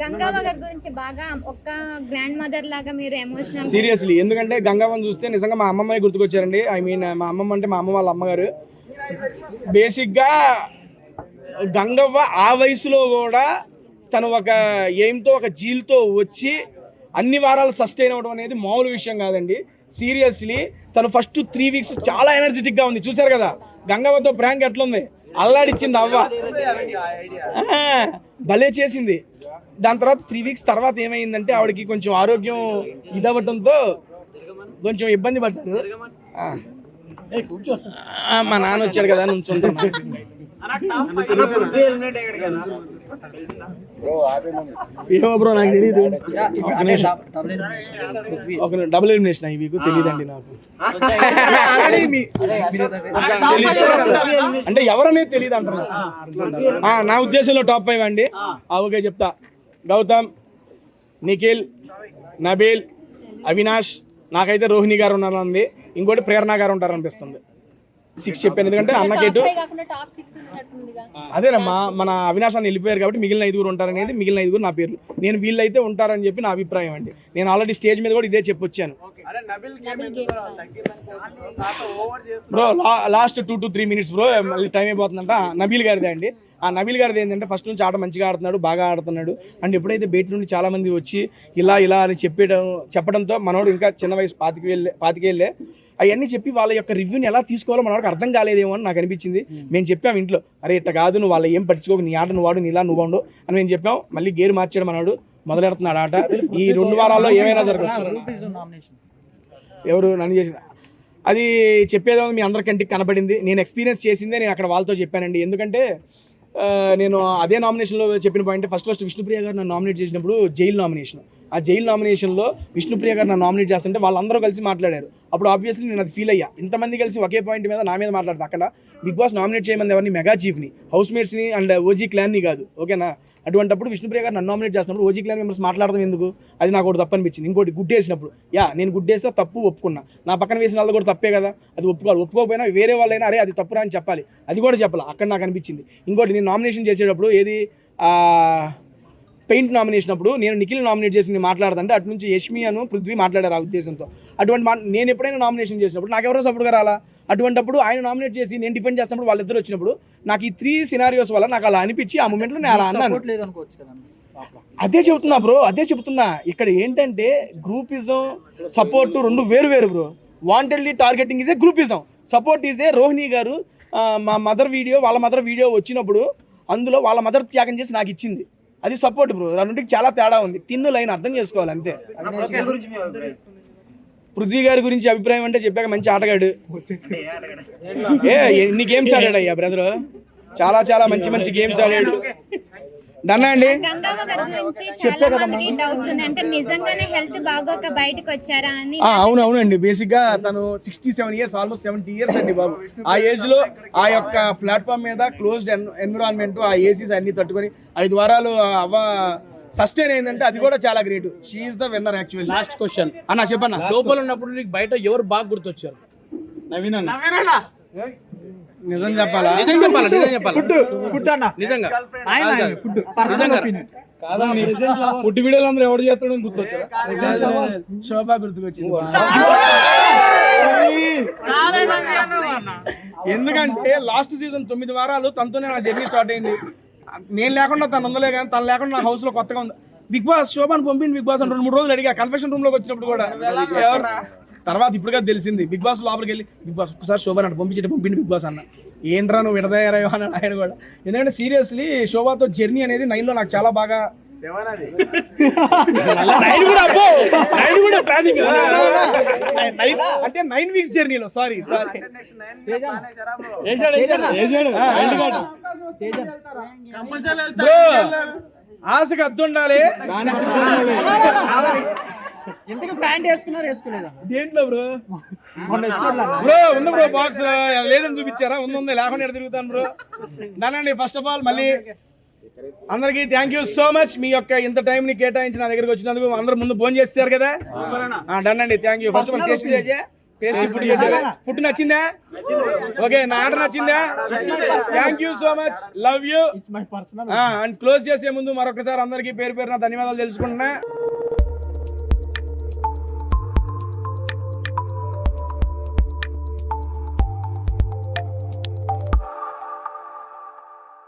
గంగావ గారి గురించి బాగా ఒక్క గ్రాండ్ మదర్ లాగా మీరు ఎమోషనల్ సీరియస్లీ ఎందుకంటే గంగావన్ చూస్తే నిజంగా మా అమ్మమ్మ గుర్తుకొచ్చారండి. ఐ మీన్ మా అమ్మమ్మ అంటే మా అమ్మ వాళ్ళ అమ్మగారు. బేసిక్గా గంగవ్వ ఆ వయసులో కూడా తను ఒక ఎయిమ్తో ఒక జీల్తో వచ్చి అన్ని వారాలు సస్టైన్ అవ్వడం అనేది మామూలు విషయం కాదండి. సీరియస్లీ తను ఫస్ట్ త్రీ వీక్స్ చాలా ఎనర్జెటిక్గా ఉంది. చూశారు కదా? గంగవ్వతో ప్రాంక్ ఎట్లుంది? అల్లాడిచ్చింది అవ్వ. భలే చేసింది. దాని తర్వాత త్రీ వీక్స్ తర్వాత ఏమైందంటే ఆవిడకి కొంచెం ఆరోగ్యం ఇదవ్వటంతో కొంచెం ఇబ్బంది పడ్డారు. మా నాన్న వచ్చాడు కదా నుంచుంటున్నా ఏమో బ్రో నాకు తెలియదు ఒక. డబుల్ ఎలిమినేషన్ ఈ వీక్ తెలియదండి నాకు. అంటే ఎవరనేది తెలియదు ఆ, నా ఉద్దేశంలో టాప్ ఫైవ్ అండి. ఓకే చెప్తా. గౌతమ్ నిఖిల్ నబీల్ అవినాష్ నాకైతే రోహిణి గారు ఉన్నారంది ఇంకోటి ప్రేరణ గారు ఉంటారు అనిపిస్తుంది సిక్స్ చెప్పాను. ఎందుకంటే అన్నకేటు అదేనమ్మా మన అవినాష్ అని వెళ్ళిపోయారు కాబట్టి మిగిలిన ఐదుగురు ఉంటారనేది మిగిలిన ఐదుగురు నా పేర్లు. నేను వీళ్ళైతే ఉంటారని చెప్పి నా అభిప్రాయం అండి. నేను ఆల్రెడీ స్టేజ్ మీద కూడా ఇదే చెప్పొచ్చాను. Bro last two to three minutes bro మళ్ళీ టైం అయిపోతుందంట. నబీల్ గారిదే అండి. ఆ నబీల్ గారిది ఏంటంటే ఫస్ట్ నుంచి ఆట మంచిగా ఆడుతున్నాడు బాగా ఆడుతున్నాడు. అండ్ ఎప్పుడైతే బయట నుండి చాలా మంది వచ్చి ఇలా ఇలా అని చెప్పడం చెప్పడంతో మనోడు ఇంకా చిన్న వయసు పాతికి వెళ్ళే పాతికి వెళ్ళే అవన్నీ చెప్పి వాళ్ళ యొక్క రివ్యూని ఎలా తీసుకోవాలో మనోడికి అర్థం కాలేదేమో అని నాకు అనిపించింది. మేము. చెప్పాం ఇంట్లో అరే ఇట్ట కాదు నువ్వు వాళ్ళ ఏం పట్టించుకోక నీ ఆట నువ్వు వాడు నీ ఇలా నువ్వు ఉండు అని మేము చెప్పాం. మళ్ళీ గేర్ మార్చాడు మనోడు మొదలెడుతున్నాడు ఆట. ఈ రెండు వారాల్లో ఏమైనా జరగచ్చు. ఎవరు నన్ను చేసింది? అది చెప్పేదో మీ అందరి కంటికి కనపడింది. నేను ఎక్స్పీరియన్స్ చేసిందే నేను అక్కడ వాళ్ళతో చెప్పానండి. ఎందుకంటే నేను అదే నామినేషన్లో చెప్పిన పాయింట్ ఫస్ట్ ఫస్ట్ విష్ణుప్రియ గారు నన్ను నామినేట్ చేసినప్పుడు జైల్ నామినేషన్ ఆ జైల్ నామినేషన్లో విష్ణుప్రియ గారు నన్ను నామినేట్ చేస్తుంటే వాళ్ళందరూ కలిసి మాట్లాడారు. అప్పుడు ఆబ్వియస్లీ నేను అది ఫీల్ అయ్యా. ఇంతమంది కలిసి ఒకే పాయింట్ మీద నా మీద మాట్లాడతా. అక్కడ బిగ్ బాస్ నామినేట్ చేయమని ఎవరిని? మెగా చీఫ్ని. హౌస్ మేట్స్ని అండ్ ఓజీ క్లాన్ని కాదు. ఓకేనా? అటువంటిప్పుడు విష్ణుప్రియ గారు నన్ను నామినేట్ చేసినప్పుడు ఓజీ క్లాన్ మెంబర్స్ మాట్లాడడం ఎందుకు? అది నాకు ఒకటి తప్పు అనిపించింది ఇంకోటి గుడ్డేసినప్పుడు. యా నేను గుడ్డేస్తే తప్పు ఒప్పుకున్నా. నా పక్కన వేసిన వాళ్ళు కూడా తప్పే కదా? అది ఒప్పుకోవాలి. ఒప్పుకోకపోయినా వేరే వాళ్ళైనా అరే అది తప్పురా అని చెప్పాలి. అది కూడా చెప్పాలి. అక్కడ నాకు అనిపించింది. ఇంకోటి నేను నామినేషన్ చేసేటప్పుడు ఏది? పెయింట్ నామినేషన్ అప్పుడు నేను నిఖిల్ నామినేట్ చేసి నేను మాట్లాడుతుంటే అటు నుంచి యష్మి అను పృథ్వీ మాట్లాడారు ఆ ఉద్దేశంతో. అటువంటి నేను ఎప్పుడైనా నామినేషన్ చేసినప్పుడు నాకు ఎవరో సపోర్ట్గా రాలా? అటువంటిప్పుడు ఆయన నామినేట్ చేసి నేను డిఫెండ్ చేసినప్పుడు వాళ్ళిద్దరు వచ్చినప్పుడు నాకు ఈ త్రీ సినారియోస్ వల్ల నాకు అలా అనిపించి ఆ మూమెంట్లో నేను అలా అన్నాను. అదే చెబుతున్నా బ్రో అదే చెబుతున్నా ఇక్కడ ఏంటంటే గ్రూపిజం సపోర్ట్ రెండు వేరు వేరు bro wantedly targeting is a groupism support is a Rohini గారు మా మదర్ వీడియో వాళ్ళ మదర్ వీడియో వచ్చినప్పుడు అందులో వాళ్ళ మదర్ త్యాగం చేసి నాకు ఇచ్చింది. అది సపోర్ట్ బ్రో రెండింటికి చాలా తేడా ఉంది. తిన్ను లైన్ అర్థం చేసుకోవాలి అంతే. పృథ్వీ గారి గురించి అభిప్రాయం అంటే చెప్పాక మంచి ఆటగాడు. ఏ ఎన్ని గేమ్స్ ఆడాడు అయ్యా బ్రదర్ చాలా చాలా మంచి మంచి గేమ్స్ ఆడాడు. డన్నా అండి. గంగావ గారి గురించి చాలా మందికి డౌట్ ఉంది అంటే నిజంగానే హెల్త్ బాగోక బయటకు వచ్చారా అని ఆ, అవును అవునండి బేసిక్గా తను sixty seven years almost seventy years అండి బాబు. ఆ ఏజ్లో ఆ యొక్క ప్లాట్ఫామ్ మీద క్లోజ్డ్ ఎన్విరాన్మెంట్ ఆ ఏసీస్ అన్ని తట్టుకొని ఐదు వారాలు అవ్వ సస్టైన్ అయిందంటే అది కూడా చాలా great she's the winner actually last question అన్న చెప్పన్న. లోపల ఉన్నప్పుడు నీకు బయట ఎవరు బాగా గుర్తొచ్చారు? నవీన్ అన్న. నిజం చెప్పాలా? నిజం చెప్పాలి? నిజం చెప్పాలి? ఫుడ్ అన్న. నిజంగా. ఆయన కాదు. Food personal. ఒపీనియన్ పుట్టి వీడియోలు అందరూ ఎవరు చేస్తాడని శోభా గుర్తుకొచ్చింది ఎందుకంటే లాస్ట్ సీజన్ తొమ్మిది వారాలు తనతోనే నా జర్నీ స్టార్ట్ అయింది. నేను లేకుండా తను ఉందలే కానీ తను లేకుండా నా హౌస్లో కొత్తగా ఉంది. బిగ్ బాస్ శోభాని పంపింది బిగ్ బాస్ అని రెండు మూడు రోజులు అడిగా. కన్ఫెషన్ రూమ్లోకి వచ్చినప్పుడు కూడా. ఎవరు? తర్వాత ఇప్పుడుగా తెలిసింది బిగ్ బాస్ లోపలికి వెళ్ళి బిగ్ బాస్ ఒకసారి శోభాని అంటే పంపించేట పంపిండి బిగ్ బాస్ అన్న. ఏంట్రా నువ్వు విడదయ్యారో అని ఆయన కూడా. ఎందుకంటే సీరియస్లీ శోభాతో జర్నీ అనేది నైన్లో నాకు చాలా బాగా నైన్ కూడా అబ్బో నైన్ కూడా ప్లానింగ్ నైన్ అంటే నైన్ వీక్స్ జర్నీలో సారీ సారీ ఆశకు అద్దు ఉండాలి ఇంతకు ప్యాంట్ వేసుకున్నారు వేసుకోలేదా? దేంట్లో బ్రో? బ్రో ఉంది బ్రో బాక్స్. లేదని చూపించారా? ఉంది ఉంది. లేకుండా తిరుగుతాను బ్రో. నానండి ఫస్ట్ ఆఫ్ ఆల్ మళ్ళీ అందరికీ థ్యాంక్ యూ సో మచ్ మీ యొక్క ఇంత టైం ని కేటాయించి నా దగ్గరికి వచ్చినందుకు అందరూ ముందు ఫోన్ చేస్తారు కదా? డన్ అండి. Thank you first of all taste tasty food food నచ్చిందా? ఓకే నా ఆర్డర్ నచ్చిందా? Thank you so much love you it's my personal and close చేసే ముందు మరొకసారి అందరికీ పేరు పేరున ధన్యవాదాలు తెలుసుకుంటున్నా.